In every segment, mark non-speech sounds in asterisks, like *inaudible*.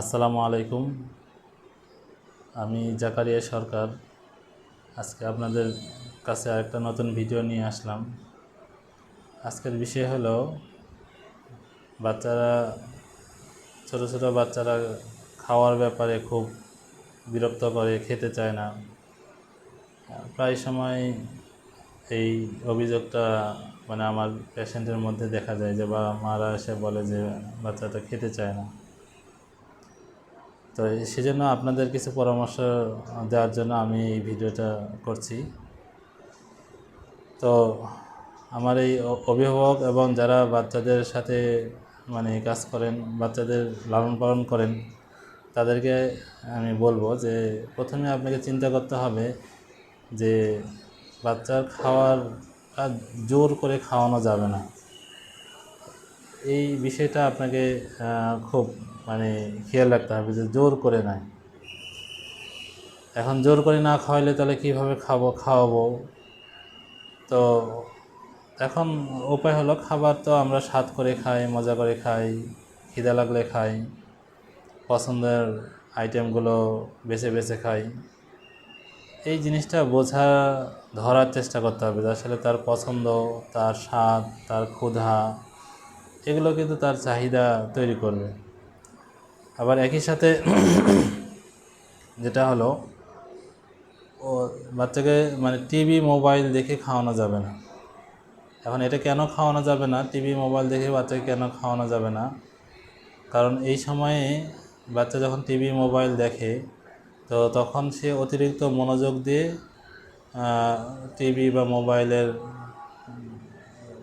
আসসালামু আলাইকুম। আমি জাকারিয়া সরকার। আজকে আপনাদের কাছে আরেকটা নতুন ভিডিও নিয়ে আসলাম। আজকের বিষয় হলো, বাচ্চারা, ছোট ছোট বাচ্চারা খাওয়ার ব্যাপারে খুব বিরক্ত করে, খেতে চায় না। প্রায় সময় এই অভিযোগটা মানে আমার পেশেন্টের মধ্যে দেখা যায় যে, বা মারা এসে বলে যে, বাচ্চাটা খেতে চায় না। তো সেজন্য আপনাদের কিছু পরামর্শ দেওয়ার জন্য আমি এই ভিডিওটা করছি। তো আমার এই অভিভাবক এবং যারা বাচ্চাদের সাথে মানে কাজ করেন, বাচ্চাদের লালন পালন করেন, তাদেরকে আমি বলব যে প্রথমে আপনাকে চিন্তা করতে হবে যে বাচ্চার খাওয়ার জোর করে খাওয়ানো যাবে না। এই বিষয়টা আপনাকে খুব মানে খেয়াল রাখতে হবে যে জোর করে নয় এখন জোর করে না খাওয়াইলে তাহলে কীভাবে খাব, খাওয়াবো? তো এখন উপায় হলো খাবার তো আমরা স্বাদ করে খাই, মজা করে খাই, খিদা লাগলে খাই, পছন্দের আইটেমগুলো বেছে বেছে খাই। এই জিনিসটা বোঝা, ধরার চেষ্টা করতে হবে আসলে তার পছন্দ, তার স্বাদ, তার ক্ষুধা, এগুলো কিন্তু তার চাহিদা তৈরি করবে। আবার একই সাথে যেটা হলো, ও বাচ্চাকে মানে টিভি, মোবাইল দেখে খাওয়ানো যাবে না। এখন এটা কেন খাওয়ানো যাবে না? টিভি, মোবাইল দেখে বাচ্চাকে কেন খাওয়ানো যাবে না? কারণ এই সময়ে বাচ্চা যখন টিভি, মোবাইল দেখে, তো তখন সে অতিরিক্ত মনোযোগ দিয়ে টিভি বা মোবাইলের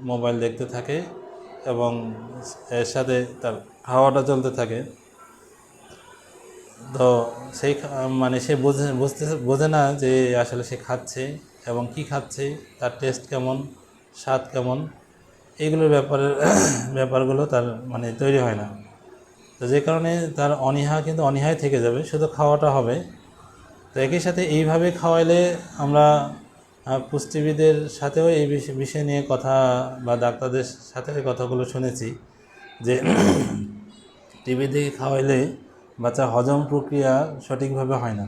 মোবাইল দেখতে থাকে এবং এর সাথে তার খাওয়াটা চলতে থাকে। তো সেই মানে সে বোঝে, বুঝতে, বোঝে না যে আসলে সে খাচ্ছে এবং কি খাচ্ছে, তার টেস্ট কেমন, স্বাদ কেমন এইগুলোর ব্যাপারে, *coughs* ব্যাপারগুলো তার মানে তৈরি হয় না। তো যে কারণে তার অনীহা কিন্তু অনীহায় থেকে যাবে, শুধু খাওয়াটা হবে। তো একই সাথে এইভাবে খাওয়াইলে আমরা পুষ্টিবিদের সাথেও এই বিষ- বিষয় নিয়ে কথা বা ডাক্তারদের সাথে কথাগুলো শুনেছি যে *coughs* টিভি দেখে খাওয়াইলে বাচ্চার হজম প্রক্রিয়া সঠিকভাবে হয় না।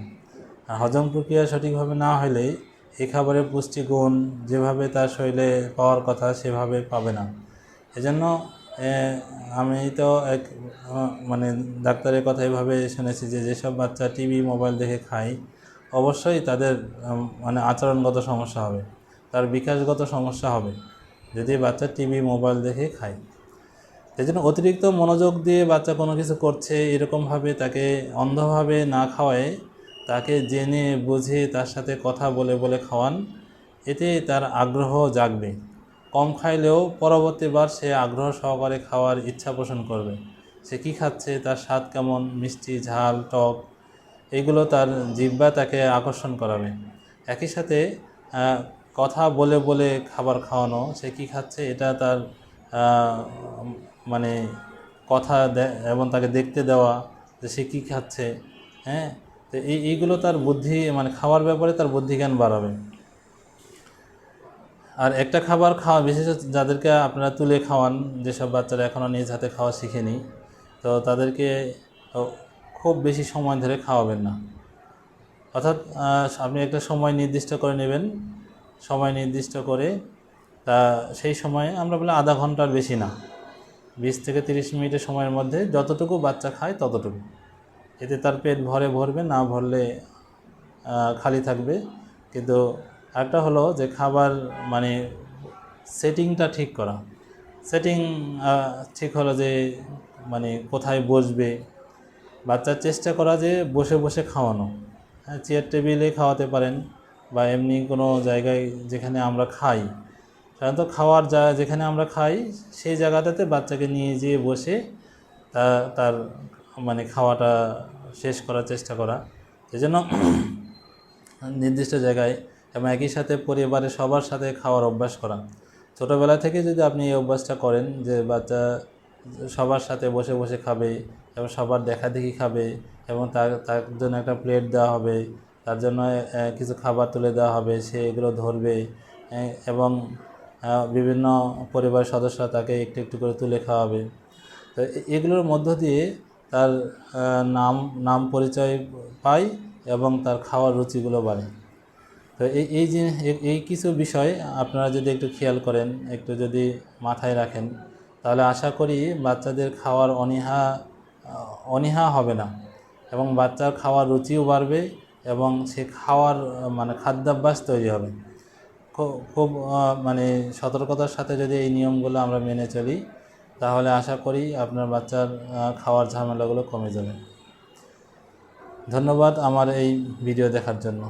আর হজম প্রক্রিয়া সঠিকভাবে না হলে এই খাবারের পুষ্টিগুণ যেভাবে তার শরীরে পাওয়ার কথা সেভাবে পাবে না। এজন্য আমি তো এক মানে ডাক্তারের কথা এভাবে শুনেছি যে যেসব বাচ্চা টিভি, মোবাইল দেখে খায়, অবশ্যই তাদের মানে আচরণগত সমস্যা হবে। তার বিকাশগত সমস্যা হবে। যদি বাচ্চা টিভি, মোবাইল দেখে খায়। এই জন্য অতিরিক্ত মনোযোগ দিয়ে বাচ্চা কোনো কিছু করছে এরকমভাবে তাকে অন্ধভাবে না খাওয়ায়, তাকে জেনে, বুঝে, তার সাথে কথা বলে বলে খাওয়ান। এতে তার আগ্রহ জাগবে। কম খাইলেও পরবর্তীবার সে আগ্রহ সহকারে খাওয়ার ইচ্ছা পোষণ করবে। সে কী খাচ্ছে, তার স্বাদ কেমন, মিষ্টি, ঝাল, টক, এগুলো তার জিহ্বা তাকে আকর্ষণ করাবে। একই সাথে কথা বলে বলে খাবার খাওয়ানো, সে কী খাচ্ছে, এটা তার মানে কথা এবং তাকে দেখতে দেওয়া যে সে কী খাচ্ছে হ্যাঁ? তো এই, এইগুলো তার বুদ্ধি মানে খাওয়ার ব্যাপারে তার বুদ্ধিজ্ঞান বাড়াবে। আর একটা খাবার খাওয়া বিশেষত যাদেরকে আপনারা তুলে খাওয়ান, যেসব বাচ্চারা এখনও নিজ হাতে খাওয়া শিখেনি, তো তাদেরকে খুব বেশি সময় ধরে খাওয়াবেন না। অর্থাৎ আপনি একটা সময় নির্দিষ্ট করে নেবেন, সময় নির্দিষ্ট করে, তা সেই সময়ে আমরা বলে আধা ঘণ্টার বেশি না। বিশ থেকে তিরিশ মিনিটের সময়ের মধ্যে যতটুকু বাচ্চা খায় ততটুকু। এতে তার পেট ভরে ভরবে, না ভরলে খালি থাকবে। কিন্তু একটা হলো যে খাবার মানে সেটিংটা ঠিক করা। সেটিং ঠিক হলো যে মানে কোথায় বসবে। বাচ্চার চেষ্টা করা যে বসে বসে খাওয়ানো। হ্যাঁ চেয়ার টেবিলে খাওয়াতে পারেন বা এমনি কোনো জায়গায় যেখানে আমরা খাই। সাধারণত খাওয়ার যা, যেখানে আমরা খাই, সেই জায়গাটাতে বাচ্চাকে নিয়ে যেয়ে বসে তা, তার মানে খাওয়াটা শেষ করার চেষ্টা করা। সেজন্য নির্দিষ্ট জায়গায় এবং একই সাথে পরিবারের সবার সাথে খাওয়ার অভ্যাস করা। ছোটোবেলা থেকে যদি আপনি এই অভ্যাসটা করেন যে বাচ্চা সবার সাথে বসে বসে খাবে এবং সবার দেখা দেখি খাবে এবং তার তার জন্য একটা প্লেট দেওয়া হবে, তার জন্য কিছু খাবার তুলে দেওয়া হবে, সে এগুলো ধরবে এবং বিভিন্ন পরিবারের সদস্যরা তাকে একটু একটু করে তুলে খাওয়াবে। তো এগুলোর মধ্য দিয়ে তার নাম নাম পরিচয় পায় এবং তার খাওয়ার রুচিগুলো বাড়ে। তো এই এই যে এই- কিছু বিষয় আপনারা যদি একটু খেয়াল করেন, একটু যদি মাথায় রাখেন, তাহলে আশা করি বাচ্চাদের খাওয়ার অনীহা অনীহা হবে না এবং বাচ্চার খাওয়ার রুচিও বাড়বে এবং সে খাওয়ার মানে খাদ্যাভ্যাস তৈরি হবে। খুব মানে সতর্কতার সাথে যদি এই নিয়মগুলো আমরা মেনে চলি, তাহলে আশা করি আপনার বাচ্চার খাওয়ার ঝামেলাগুলো কমে যাবে। ধন্যবাদ আমার এই ভিডিও দেখার জন্য।